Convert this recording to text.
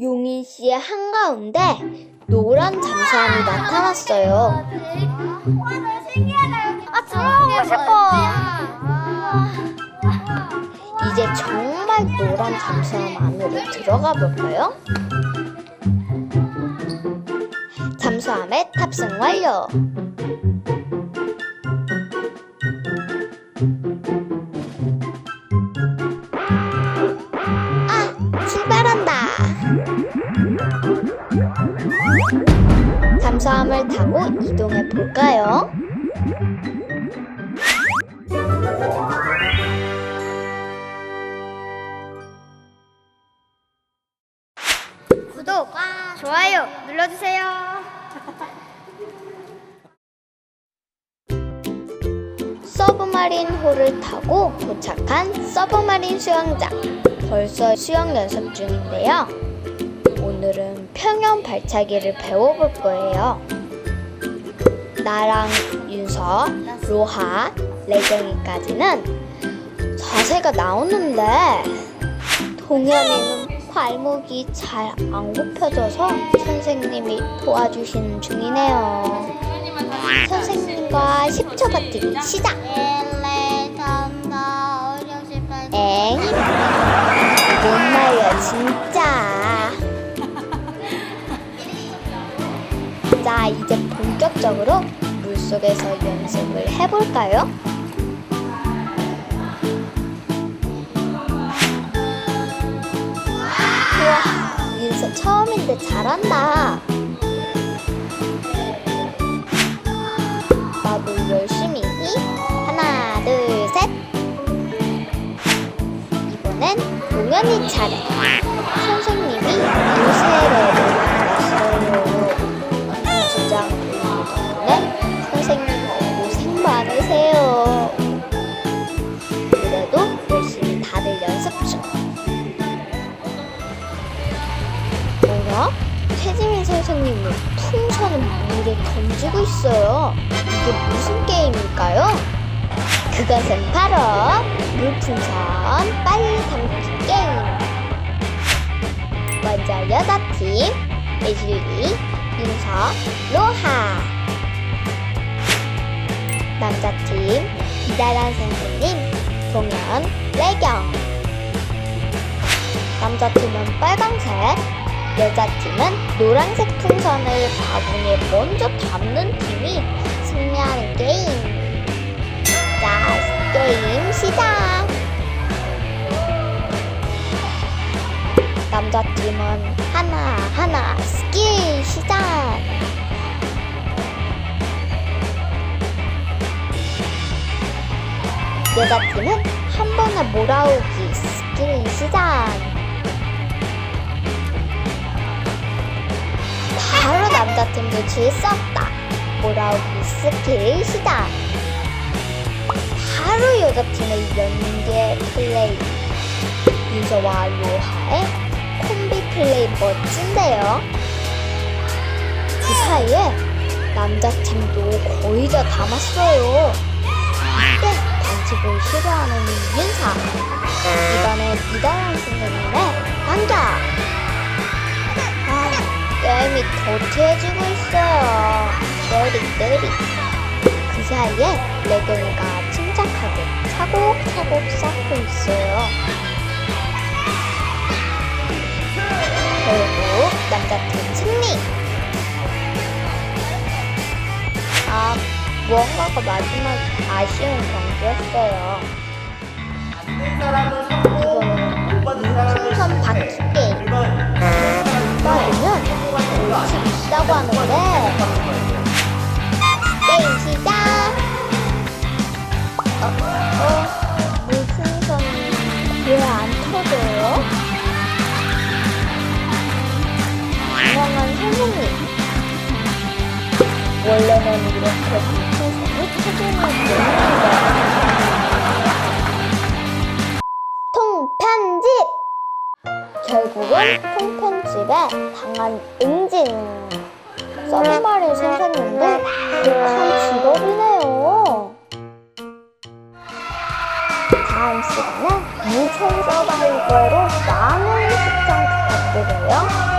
용인시의 한가운데 노란 잠수함이 나타났어요. 아, 들어가고 싶어. 이제 정말 노란 잠수함 안으로 들어가 볼까요? 잠수함에 탑승 완료. 잠수함을 타고 이동해 볼까요? 구독과 좋아요 눌러주세요. 서브마린 호를 타고 도착한 서브마린 수영장. 벌써 수영 연습 중인데요. 오늘은 평형 발차기를 배워볼 거예요. 나랑 윤서, 로하, 레경이까지는 자세가 나오는데 동현이는 발목이 잘 안 굽혀져서 선생님이 도와주시는 중이네요. 선생님과 10초 버티기 시작! 엥? 못 말려 진짜. 자 이제 본격적으로 물속에서 연습을 해볼까요? 우와 윤서 처음인데 잘한다. 나도 열심히 하나 둘 셋. 이번엔 동현이 차례. 풍선을 물에 던지고 있어요. 이게 무슨 게임일까요? 그것은 바로 물풍선 빨리 담기 게임. 먼저 여자 팀 예슬리, 윤서, 로하. 남자 팀 이다란 선생님, 동현, 레경. 남자 팀은 빨강색, 여자팀은 노란색 풍선을 바구니에 먼저 담는 팀이 승리하는 게임. 자, 게임 시작! 남자팀은 하나하나 스킬 시작! 여자팀은 한 번에 몰아오기 스킬 시작! 남자팀도 질 수 없다! 몰아오기 스킬 시작! 바로 여자팀의 연계 플레이 윤서와 로하의 콤비 플레이 멋진데요 그 사이에 남자팀도 거의 다 담았어요 이때 반칙을 싫어하는 윤사 이번엔 이다 게임이 더트해지고 있어요 느리 그 사이에 레경이가 침착하게 차곡차곡 쌓고 있어요. 결국 남자팀 승리! 아, 무언가가 마지막 아쉬운 경기였어요. 하는데 게임 시작! 어, 어, 물풍선 왜안 터져요? 당황한 선생님. 원래는 이렇게 물풍선이 터지는 거였는데. 통편집! 결국은 통편집에 당한 응징. 썸마를 생겼는데 참 직업이네요. 다음 시간에 무총 서바이벌로 많은 시청 부탁드려요.